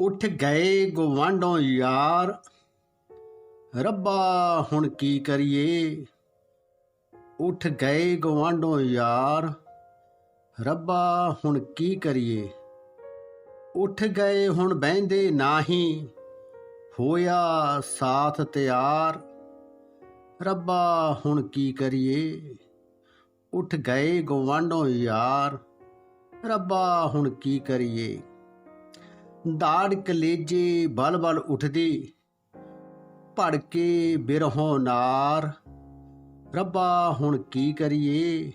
ਉੱਠ ਗਏ ਗਵਾਂਢੋਂ ਯਾਰ, ਰੱਬਾ ਹੁਣ ਕੀ ਕਰੀਏ? ਉੱਠ ਗਏ ਗਵਾਂਢੋਂ ਯਾਰ, ਰੱਬਾ ਹੁਣ ਕੀ ਕਰੀਏ? ਉੱਠ ਗਏ ਹੁਣ ਬਹਿੰਦੇ ਨਾਹੀ, ਹੋਇਆ ਸਾਥ ਤਿਆਰ, ਰੱਬਾ ਹੁਣ ਕੀ ਕਰੀਏ? ਉੱਠ ਗਏ ਗਵਾਂਢੋਂ ਯਾਰ, ਰੱਬਾ ਹੁਣ ਕੀ ਕਰੀਏ? ਦਾੜ ਕਲੇਜੇ ਬਲ ਬਲ ਉੱਠਦੀ, ਭੜਕੇ ਬਿਰਹੋਂ ਨਾਰ। ਰੱਬਾ, ਹੁਣ ਕੀ ਕਰੀਏ?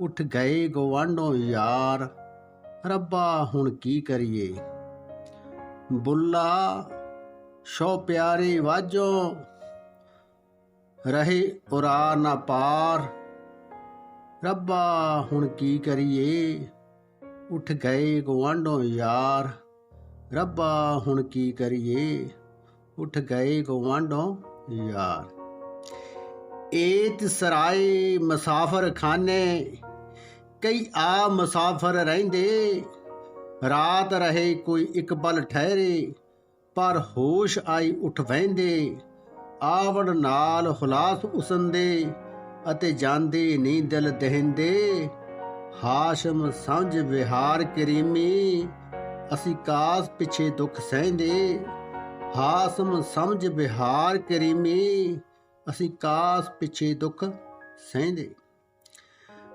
ਉੱਠ ਗਏ ਗਵਾਂਢੋਂ ਯਾਰ। ਰੱਬਾ, ਹੁਣ ਕੀ ਕਰੀਏ? ਬੁੱਲਾ, ਸ਼ੋ ਪਿਆਰੇ ਵਾਜੋ। ਰਹੇ ਉਰਾ ਨਾ ਪਾਰ। ਰੱਬਾ, ਹੁਣ ਕੀ ਕਰੀਏ? ਉੱਠ ਗਏ ਗਵਾਂਢੋਂ ਯਾਰ। ਰੱਬਾ, ਹੁਣ ਕੀ ਕਰੀਏ? ਉੱਠ ਗਏ ਗਵਾਂਢੋਂ ਯਾਰ। ਏਤ ਸਰਾਏ ਮੁਸਾਫਰ ਖਾਨੇ ਕਈ ਆ ਮੁਸਾਫਰ ਰਹਿੰਦੇ। ਰਾਤ ਰਹੇ ਕੋਈ ਇੱਕ ਪਲ ਠਹਿਰੇ, ਪਰ ਹੋਸ਼ ਆਈ ਉਠ ਵਹਿੰਦੇ। ਆਵੜ ਨਾਲ ਹੁਲਾਸ ਉਸੰਦੇ ਅਤੇ ਜਾਂਦੇ ਨੀ ਦਿਲ ਦਹਿੰਦੇ। ਹਾਸ਼ਮ ਸਮਝ ਵਿਹਾਰ ਕਰੀਮੀ ਅਸੀਂ ਕਾਸ ਪਿਛੇ ਦੁੱਖ ਸਹਿੰਦੇ, ਹਾਸਮ ਸਮਝ ਵਿਹਾਰ ਕਰੀਮੀ, ਅਸੀਂ ਕਾਸ ਪਿਛੇ ਦੁੱਖ ਸਹਿੰਦੇ।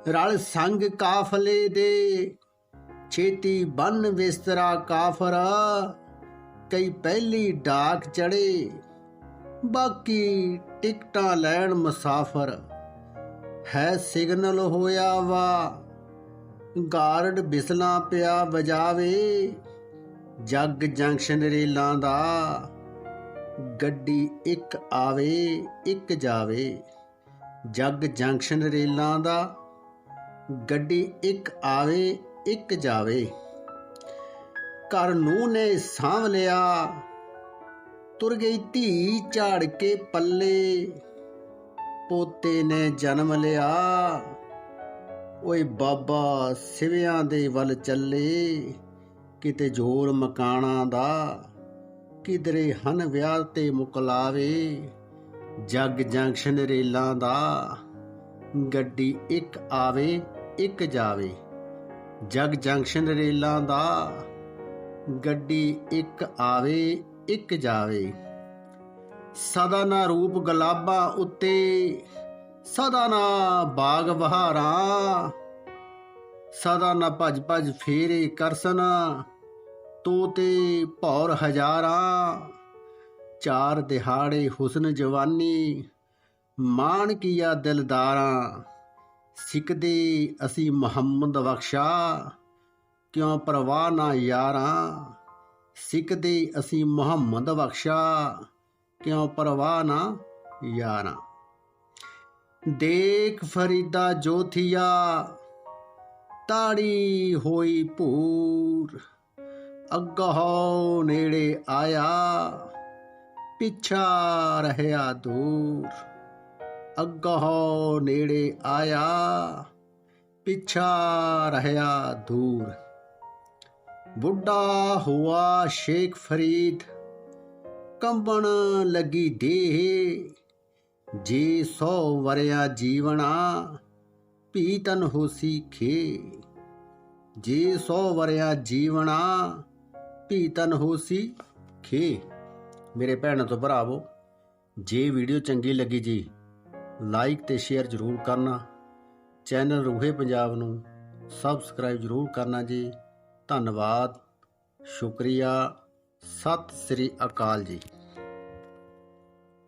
ਰਲ ਸੰਗ ਕਾਫਲੇ ਦੇ, ਛੇਤੀ ਬੰਨ ਵਿਸਤਰਾ ਕਾਫਰ, ਕਈ ਪਹਿਲੀ ਡਾਕ ਚੜੇ ਬਾਕੀ ਟਿਕਟਾਂ ਲੈਣ ਮੁਸਾਫਰ। ਹੈ ਸਿਗਨਲ ਹੋਇਆ ਵਾ ਗਾਰਡ ਬਿਸਲਾ ਪਿਆ ਵਜਾਵੇ, ਜੱਗ ਜੰਕਸ਼ਨ ਰੇਲਾਂ ਦਾ, ਗੱਡੀ ਇੱਕ ਆਵੇ, ਇੱਕ ਜਾਵੇ। ਜੱਗ ਜੰਕਸ਼ਨ ਰੇਲਾਂ ਦਾ, ਗੱਡੀ ਇੱਕ ਆਵੇ, ਇੱਕ ਜਾਵੇ। ਘਰ ਨੂੰ ਨੇ ਸਾਂਭ ਲਿਆ, ਤੁਰ ਗਈ ਧੀ ਝਾੜ ਕੇ ਪੱਲੇ, ਪੋਤੇ ਨੇ ਜਨਮ ਲਿਆ। ਓਏ ਬਾਬਾ, ਸਿਵਿਆਂ ਦੇ ਵੱਲ ਚੱਲੇ। ਕਿਤੇ ਜੋਰ ਮਕਾਣਾ ਦਾ, ਕਿਧਰੇ ਹਨ ਵਿਆਹ ਤੇ ਮੁਕਲਾਵੇ ਜੱਗ ਜੰਕਸ਼ਨ ਰੇਲਾਂ ਦਾ, ਗੱਡੀ ਇੱਕ ਆਵੇ, ਇੱਕ ਜਾਵੇ। ਜੱਗ ਜੰਕਸ਼ਨ ਰੇਲਾਂ ਦਾ, ਗੱਡੀ ਇੱਕ ਆਵੇ, ਇੱਕ ਜਾਵੇ। ਸਦਾ ਨਾ ਰੂਪ ਗੁਲਾਬਾਂ ਉੱਤੇ ਸਦਾ ਨਾ ਬਾਗ ਬਹਾਰਾਂ ਸਦਾ ਨਾ ਭਜ ਭਜ ਫੇਰੇ ਕਰਸਨ। ਤੋਤੇ ਭੌਰ ਹਜ਼ਾਰਾਂ। ਚਾਰ ਦਿਹਾੜੇ ਹੁਸਨ ਜਵਾਨੀ। ਮਾਣ ਕੀਆ ਦਿਲਦਾਰਾਂ। ਸਿੱਖਦੇ ਅਸੀਂ ਮੁਹੰਮਦ ਬਖਸ਼ਾ। ਕਿਉਂ ਪਰਵਾਹ ਨਾ ਯਾਰਾਂ। ਸਿੱਖਦੇ ਅਸੀਂ ਮੁਹੰਮਦ ਬਖਸ਼ਾ। ਕਿਉਂ ਪਰਵਾਹ ਨਾ ਯਾਰਾਂ। ਦੇਖ ਫਰੀਦਾ ਜੋਥੀਆ, ਤਾੜੀ ਹੋਈ ਭੂਰ। ਅੱਗੋਂ ਨੇੜੇ ਆਇਆ, ਪਿੱਛਾ ਰਹਿਆ ਦੂਰ। ਅੱਗੋਂ ਨੇੜੇ ਆਇਆ, ਪਿੱਛਾ ਰਹਿਆ ਦੂਰ। ਬੁੱਢਾ ਹੁਆ ਸ਼ੇਖ ਫਰੀਦ, ਕੰਬਣ ਲੱਗੀ ਦੇਹ। ਜੇ ਸੌ ਵਰਿਆ ਜੀਵਣਾ, ਭੀ ਤਨ ਹੋਸੀ ਖੇ। ਜੇ ਸੌ ਵਰਿਆ ਜੀਵਣਾ, ਭੀ ਤਨ ਹੋਸੀ ਖੇ। ਮੇਰੇ ਭੈਣਾਂ ਤੋਂ ਭਰਾਵੋ, ਜੇ ਵੀਡੀਓ ਚੰਗੀ ਲੱਗੀ ਜੀ ਲਾਈਕ ਤੇ ਸ਼ੇਅਰ ਜ਼ਰੂਰ ਕਰਨਾ। ਚੈਨਲ ਰੂਹੇ ਪੰਜਾਬ ਨੂੰ ਸਬਸਕ੍ਰਾਈਬ ਜ਼ਰੂਰ ਕਰਨਾ ਜੀ। ਧੰਨਵਾਦ, ਸ਼ੁਕਰੀਆ। ਸਤਿ ਸ੍ਰੀ ਅਕਾਲ ਜੀ।